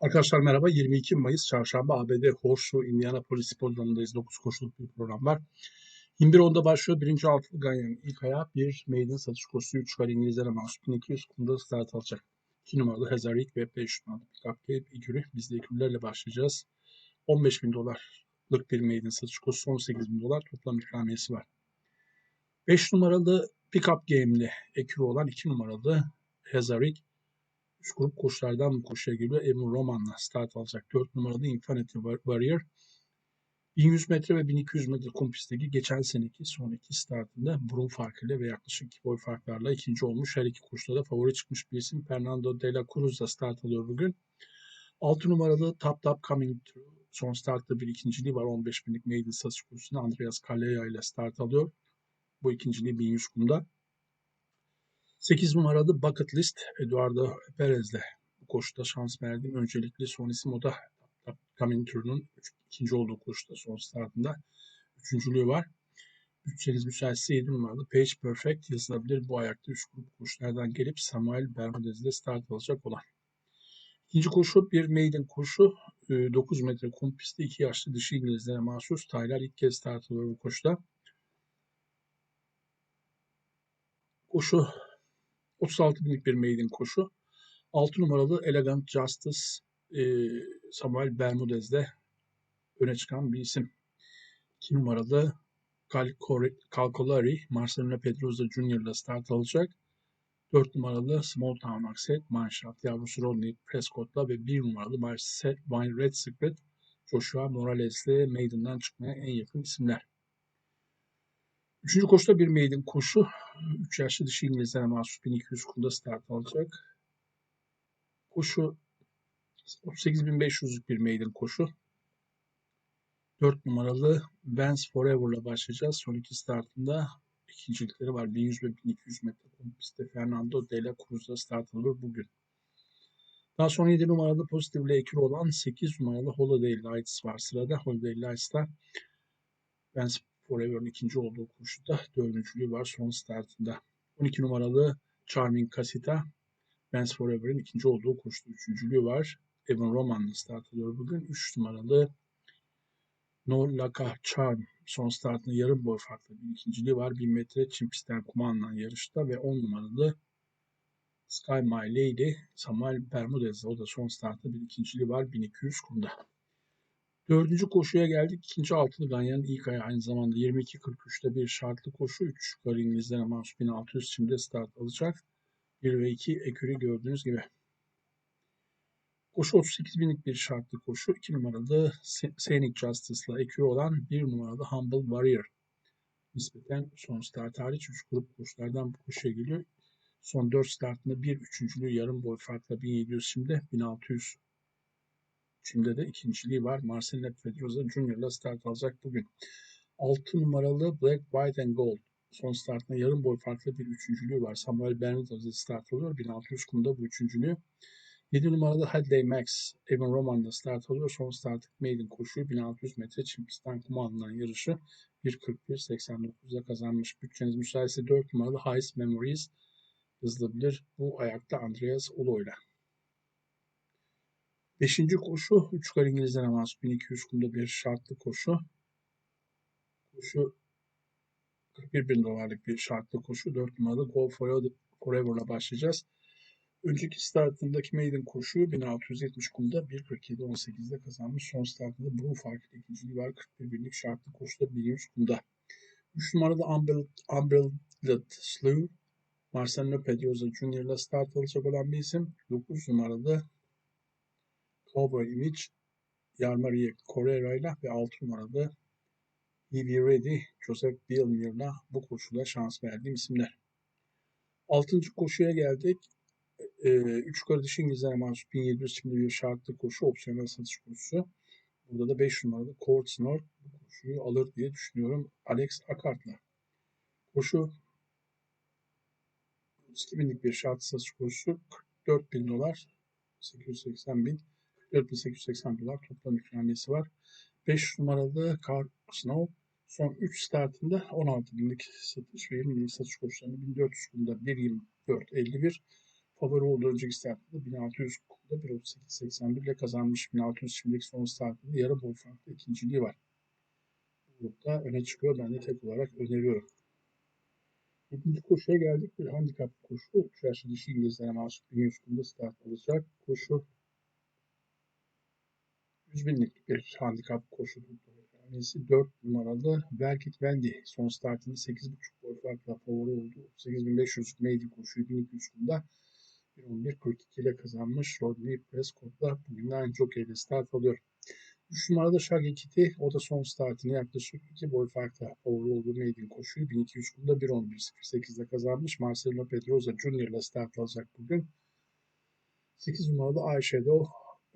Arkadaşlar merhaba. 22 Mayıs Çarşamba ABD Horseshoe Indianapolis Hipodromu'ndayız. 9 koşuluk bir program var. 21.10'da başlıyor. Birinci altılı Ganyan ilk ayağı bir maiden satış koşusu 3 var İngilizlere mahsus 1200 kumda start alacak. 2 numaralı Hezarik ve 5 numaralı Cupcake ikili. Biz de ikililerle başlayacağız. 15 bin dolarlık bir maiden satış koşusu 18 bin dolar toplam ikramiyesi var. 5 numaralı Pickup Game'li ekürü olan 2 numaralı Hezarik üst grup koşulardan bu koşuya geliyor. Emin Roman'la start alacak. 4 numaralı Infinity Warrior. 1100 metre ve 1200 metre kum pistteki geçen seneki son iki startında burun farkıyla ve yaklaşık iki boy farklarla ikinci olmuş. Her iki koşuda da favori çıkmış bir isim. Fernando de la Cruz da start alıyor bugün. 6 numaralı Top Top Coming Through. Son startta bir ikinciliği var. 15 binlik maiden satış kursunda Andreas Calleja ile start alıyor. Bu ikinciliği 1100 kumda. 8 numaralı Bucket List Eduardo Perez'le bu koşuda şans verdiğim öncelikli son isim o da Kamintur'un ikinci olduğu koşuda son startında üçüncülüğü var. Bütçeniz müsaitse 7 numaralı Page Perfect yazılabilir. Bu ayakta 3 grup koşulardan gelip Samuel Bermudez ile start alacak olan. İkinci koşu bir maiden koşu. 9 metre kum pistte 2 yaşlı dişi İngilizlere mahsus. Tyler ilk kez start alıyor bu koşuda. Koşu 36 binlik bir maiden koşu. 6 numaralı Elegant Justice e, Samuel Bermudez'de öne çıkan bir isim. 2 numaralı Calcolari Marcelino Pedroza ile start alacak. 4 numaralı Small Town Accent Manşat yavrusu Rodney Prescott'la ve 1 numaralı Wine Red Secret Joshua Morales'le Maiden'dan çıkmaya en yakın isimler. Üçüncü koşuda bir maiden koşu. 3 yaşlı dişi İngilizlere mahsus 1200 kumda start alacak. Koşu 38.500'lük bir maiden koşu. 4 numaralı Vance Forever'la başlayacağız. Son iki startında ikincilikleri var. 1100 ve 1200 metre pistte Fernando de la Cruz'da start alır bugün. Daha sonra 7 numaralı pozitifle ekili olan 8 numaralı Holiday Lights var sırada. Holiday Lights'ta Vance Forever'ın ikinci olduğu koşuda dördüncülüğü var son startında. 12 numaralı Charming Casita Vance Forever'ın ikinci olduğu koşuda üçüncülüğü var. Evan Roman'la start alıyor bugün. 3 numaralı No Laka Charm son startında yarım boy farklı bir ikinciliği var. 1000 metre çim pistten kuma alınan yarışta ve 10 numaralı Sky My Lady Samuel Bermudez o da son startta bir ikinciliği var 1200 kumda. Dördüncü koşuya geldik. İkinci altılı Ganyan'ın ilk ayağı aynı zamanda 22.43'te bir şartlı koşu. 3 yukarı İngilizlere mahsus 1600 şimdi start alacak. 1 ve 2 ekürü gördüğünüz gibi. Koşu 38 binlik bir şartlı koşu. 2 numaralı Scenic Justice'la ekürü olan 1 numaralı Humble Warrior. Nispeten son start hariç 3 grup koşulardan bu koşuya geliyor. Son 4 startında bir üçüncülüğü yarım boy farkla 1700 şimdi 1600 Şimdi de ikinciliği var. Marcelo Pedroza ile start alacak bugün. 6 numaralı Black, White and Gold. Son startında yarım boy farklı bir üçüncülüğü var. Samuel Bernardo start alıyor. 1600 kumda bu üçüncülüğü. 7 numaralı Hadley Max, Evan Roman'da start alıyor. Son startlık maiden koşuyu 1600 metre çim pistten kuma alınan yarışı 1.41.89'da kazanmış. Bütçeniz müsaitse 4 numaralı Highest Memories yazılabilir. Bu ayakta Andreas Ulo'yla. Beşinci koşu 3 kar İngilizlere mahsus 1200 kumda bir şartlı koşu. Koşu 41 bin dolarlık bir şartlı koşu. 4 numaralı Go Forever'la başlayacağız. Önceki startındaki maiden koşu 1670 kumda 1.47.18'de kazanmış. Son startında bu farklı ikinciliği var. 41 binlik şartlı koşuda 1100 kumda. 3 numarada Umbrelled Slew Marcelo Pedroza Jr. ile start alacak olan bir isim. 9 numaralı Cobra Image, Yarmarie Correa ile ve 6 numaralı E.B. Ready, Joseph Billmir'la bu koşuda şans verdiğim isimler. 6. koşuya geldik. 3 ee, kardeş İngilizlere mahsus 1700 şimdi bir şartlı koşu, opsiyonel satış koşusu. Burada da 5 numaralı Court North bu koşuyu alır diye düşünüyorum Alex Akart'la. Koşu 2000'lik bir şart satış koşusu 44 bin dolar 880 bin 4880 dolar toplam ikramiyesi var. 5 numaralı Car Snow son 3 startında 16 binlik satış ve 20 binlik satış koşularını 1400 bunda 1.24.51 favori olduğu önceki startında 1600 kumda 1.38.81 ile kazanmış. 1600 şimdiki son startında yarı boy farklı ikinciliği var. Grupta öne çıkıyor. Ben de tek olarak öneriyorum. Yedinci koşuya geldik. Bir handikap koşu. 3 yaşlı dişi İngilizlere mahsus 1100 kumda start alacak. Koşu 100 binlik bir handikap koşu tanesi 4 numaralı Belkit Wendy son startında 8.5 boy farkla favori oldu. 8500 maiden koşuyu 1200 kumda 1.11.42 ile kazanmış. Rodney Prescott'la bugünden çok iyi start alıyor. 3 numarada Shaggy Kitty. O da son startını yaklaşık 2 boy farkla favori olduğu maiden koşuyu 1200 kumda 1.11.08 ile kazanmış. Marcelo Pedroza Jr. ile start alacak bugün. 8 numarada Ayşe o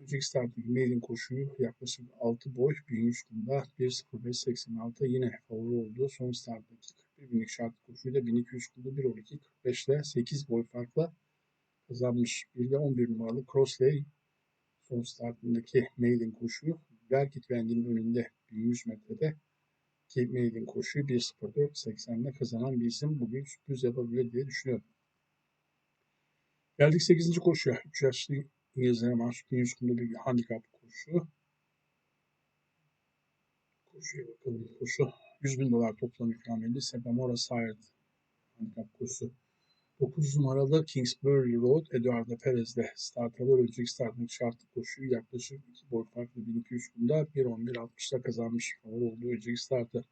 Önceki starttaki maiden koşuyu yaklaşık 6 boy 1100 kumda 1.05.86 yine favori oldu. Son starttaki 41 binlik şart koşuyu da 1200 kumda 1.12.45 ile 8 boy farkla kazanmış. Bir de 11 numaralı Crossley son startındaki maiden koşuyu Belkit Wendy'nin önünde 1100 metrede ki maiden koşuyu 1.04.80 ile kazanan bir isim bugün sürpriz yapabilir diye düşünüyorum. Geldik 8. koşuya. 3 yaşlı İngilizlere mahsus 1100 kumda bir handikap koşu. Koşuya bakalım. Koşu 100 bin dolar toplam ikramiyeli Sepamora Sired handikap koşusu. 9 numaralı Kingsbury Road Eduardo Perez'de start alıyor. Önceki startındaki şartlı koşuyu yaklaşık 2 boy farklı 1200 kumda 1.11.60'da kazanmış favori olduğu önceki startı.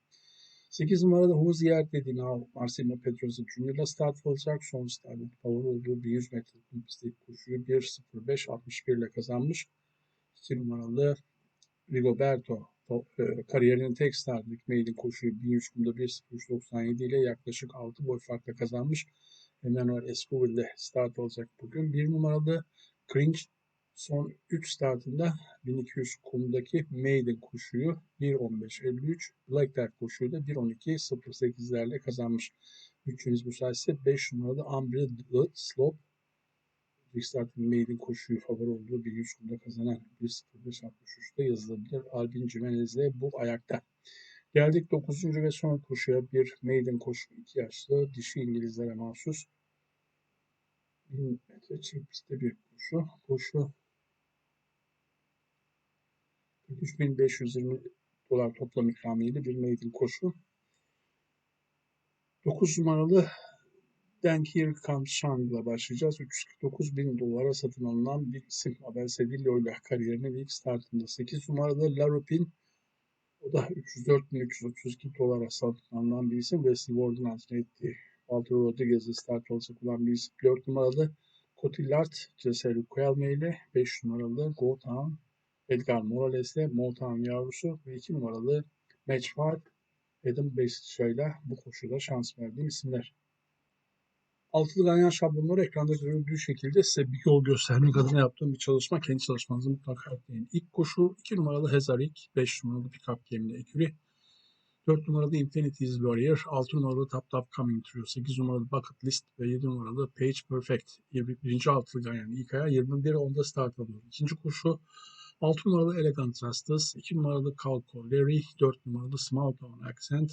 8 numarada Hozier Dedinal Marcelo Pedroza Junior'la start alacak. Son startın favori olduğu 100 metre kum pistteki koşuyu 1.05.61 ile kazanmış. 2 numaralı Rigoberto e, kariyerinin tek startındaki maiden koşuyu 1100 kumda 1.03.97 ile yaklaşık 6 boy farkla kazanmış. Emmanuel Escobar ile start alacak bugün. 1 numaralı Cringe son 3 startında 1200 kumdaki maiden koşuyu 1.15.53, Black Dart koşuyu da 1.12.08'lerle kazanmış. Üçüncü müsaitse 5 numaralı Unbridled Slope. İlk startın maiden koşuyu favori olduğu 1100 kumda kazanan 1.05.63'te yazılabilir. Albin Jimenez ile bu ayakta. Geldik 9. ve son koşuya bir maiden koşu 2 yaşlı dişi İngilizlere mahsus 1000 metre çift pistte bir koşu. Koşu 3520 dolar toplam ikramiyeli bir maiden koşu. 9 numaralı Denkir Kamshang ile başlayacağız. 349 bin dolara satın alınan bir isim. Abel Sevillo ile kariyerinin ilk startında. 8 numaralı Larupin o da 304.332 dolara satın alınan bir isim. Wesley Ward'un altına ettiği Walter Rodriguez'e start alacak olan bir isim. 4 numaralı Cotillard Cesare Coelme ile 5 numaralı Gotham Edgar Morales'le Motown yavrusu ve 2 numaralı Match Fight Adam Bestia ile bu koşuda şans verdiğim isimler. Altılı ganyan şablonları ekranda görüldüğü şekilde size bir yol göstermek adına yaptığım bir çalışma. Kendi çalışmanızı mutlaka ekleyin. İlk koşu 2 numaralı Hezarik, 5 numaralı Pickup Gemini Eküri, 4 numaralı Infinity's Warrior, 6 numaralı Tap Tap Coming Trio, 8 numaralı Bucket List ve 7 numaralı Page Perfect. Birinci altılı ganyan ilk aya 21 onda start alıyor. İkinci koşu 6 numaralı Elegant Justice, 2 numaralı Calco Larry, 4 numaralı Small Town Accent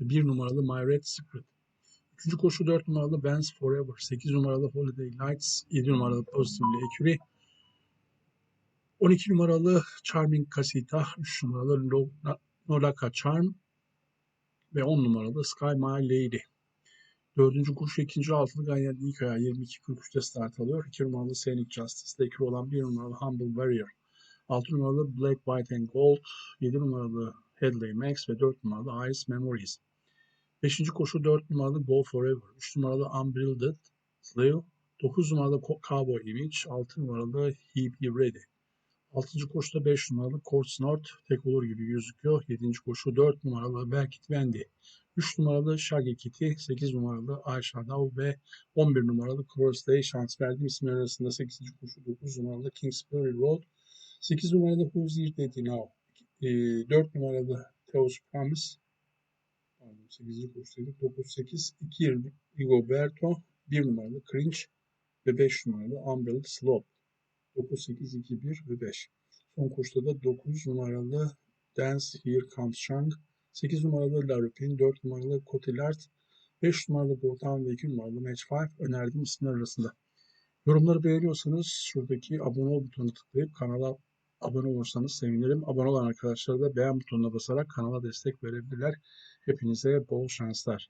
ve 1 numaralı My Red Secret. Üçüncü koşu 4 numaralı Vans Forever, 8 numaralı Holiday Lights, 7 numaralı Positively Ecury, 12 numaralı Charming Casita, 3 numaralı Nolaka Charm ve 10 numaralı Sky My Lady. Dördüncü koşu ikinci altılı Ganyan ilk ayağı 22.43'te start alıyor. 2 numaralı Scenic Justice, ekür olan 1 numaralı Humble Warrior. 6 numaralı Black, White and Gold, 7 numaralı Headley Max ve 4 numaralı Ice Memories. 5. koşu 4 numaralı Go Forever, 3 numaralı Unbuilded Slave, 9 numaralı Cowboy Image, 6 numaralı He Be Ready. 6. koşuda 5 numaralı Courts North tek olur gibi gözüküyor. 7. koşu 4 numaralı Belkit Wendy. 3 numaralı Shaggy Kitty, 8 numaralı Ayşe Dav ve 11 numaralı Cross Day şans verdiğim isimler arasında 8. koşu 9 numaralı Kingsbury Road, 8 numaralı Huzir dedi Now. E, 4 numaralı Teos Promise. Pardon 8. kursaydık. 9, 8, 2 Rigoberto. 1 numaralı Cringe. Ve 5 numaralı Umbrella Slope. 9, 8, 2, 1 ve 5. Son koşuda da 9 numaralı Dance Here Comes Chang. 8 numaralı Larupin, 4 numaralı Cotillard, 5 numaralı Gotan ve 2 numaralı Match 5 önerdiğim isimler arasında. Yorumları beğeniyorsanız şuradaki abone ol butonuna tıklayıp kanala abone olursanız sevinirim. Abone olan arkadaşlar da beğen butonuna basarak kanala destek verebilirler. Hepinize bol şanslar.